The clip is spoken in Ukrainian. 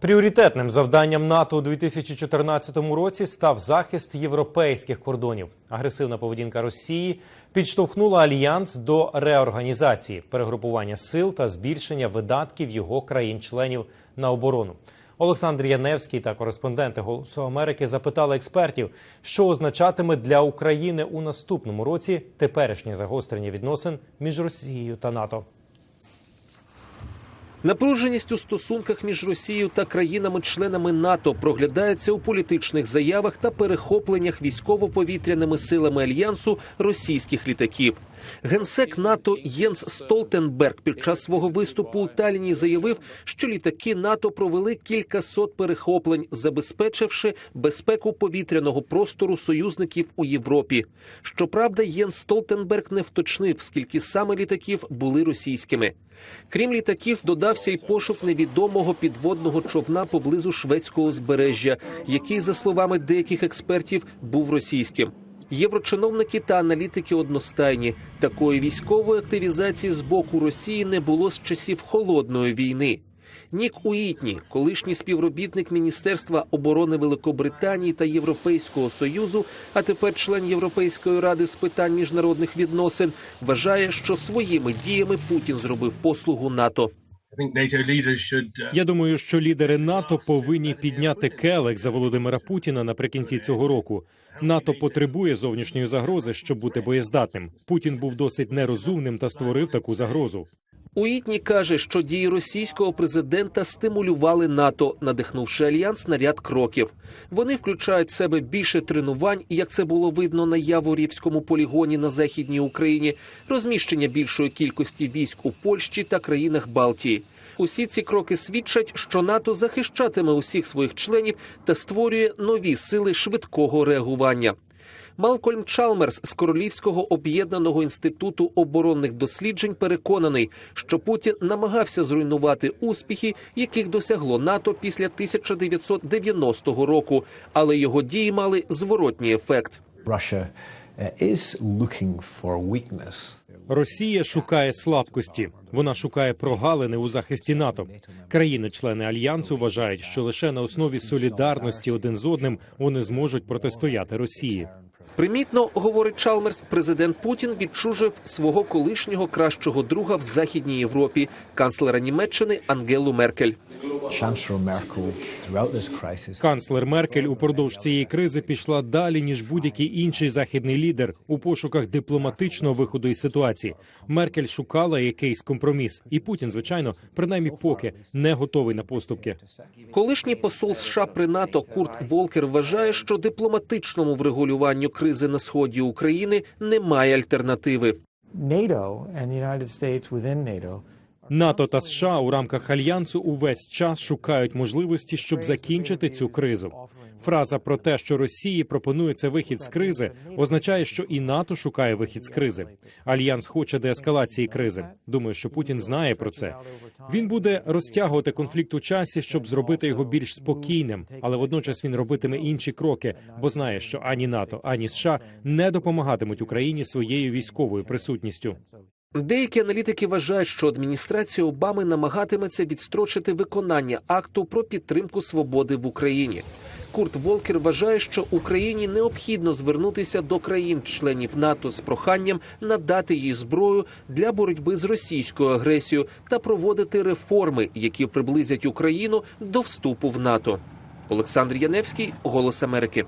Пріоритетним завданням НАТО у 2014 році став захист європейських кордонів. Агресивна поведінка Росії підштовхнула альянс до реорганізації, перегрупування сил та збільшення видатків його країн-членів на оборону. Олександр Яневський та кореспонденти Голосу Америки запитали експертів, що означатиме для України у наступному році теперішнє загострення відносин між Росією та НАТО. Напруженість у стосунках між Росією та країнами-членами НАТО проглядається у політичних заявах та перехопленнях військово-повітряними силами альянсу російських літаків. Генсек НАТО Єнс Столтенберг під час свого виступу у Таліні заявив, що літаки НАТО провели кількасот перехоплень, забезпечивши безпеку повітряного простору союзників у Європі. Щоправда, Єнс Столтенберг не вточнив, скільки саме літаків були російськими. Крім літаків, додався й пошук невідомого підводного човна поблизу шведського узбережжя, який, за словами деяких експертів, був російським. Єврочиновники та аналітики одностайні такої військової активізації з боку Росії не було з часів холодної війни. Нік Уітні, колишній співробітник Міністерства оборони Великобританії та Європейського союзу, а тепер член Європейської ради з питань міжнародних відносин, вважає, що своїми діями Путін зробив послугу НАТО. Uh, Я думаю, що лідери НАТО повинні підняти келих за Володимира Путіна наприкінці цього року. НАТО потребує зовнішньої загрози, щоб бути боєздатним. Путін був досить нерозумним та створив таку загрозу. Уітні каже, що дії російського президента стимулювали НАТО, надихнувши альянс на ряд кроків. Вони включають в себе більше тренувань, як це було видно на Яворівському полігоні на західній Україні, розміщення більшої кількості військ у Польщі та країнах Балтії. Усі ці кроки свідчать, що НАТО захищатиме усіх своїх членів та створює нові сили швидкого реагування. Малкольм Чалмерс з Королівського об'єднаного інституту оборонних досліджень переконаний, що Путін намагався зруйнувати успіхи, яких досягло НАТО після 1990 року, але його дії мали зворотній ефект. Weakness. Росія шукає слабкості. Вона шукає прогалини у захисті НАТО. Країни-члени альянсу вважають, що лише на основі солідарності один з одним вони зможуть протистояти Росії. Примітно, говорить Чалмерс, президент Путін відчужив свого колишнього кращого друга в Західній Європі, канцлера Німеччини Ангелу Меркель. Канцлер Меркель упродовж цієї кризи пішла далі ніж будь-який інший західний лідер у пошуках дипломатичного виходу із ситуації. Меркель шукала якийсь компроміс, і Путін, звичайно, принаймні поки не готовий на поступки. Колишній посол США при НАТО Курт Волкер вважає, що дипломатичному врегулюванню кризи на сході України немає альтернативи. НАТО та США у рамках альянсу увесь час шукають можливості, щоб закінчити цю кризу. Фраза про те, що Росії пропонується вихід з кризи, означає, що і НАТО шукає вихід з кризи. Альянс хоче деескалації кризи. Думаю, що Путін знає про це. Він буде розтягувати конфлікт у часі, щоб зробити його більш спокійним, але водночас він робитиме інші кроки, бо знає, що ані НАТО, ані США не допомагатимуть Україні своєю військовою присутністю. Деякі аналітики вважають, що адміністрація Обами намагатиметься відстрочити виконання акту про підтримку свободи в Україні. Курт Волкер вважає, що Україні необхідно звернутися до країн-членів НАТО з проханням надати їй зброю для боротьби з російською агресією та проводити реформи, які приблизять Україну до вступу в НАТО. Олександр Яневський, Голос Америки.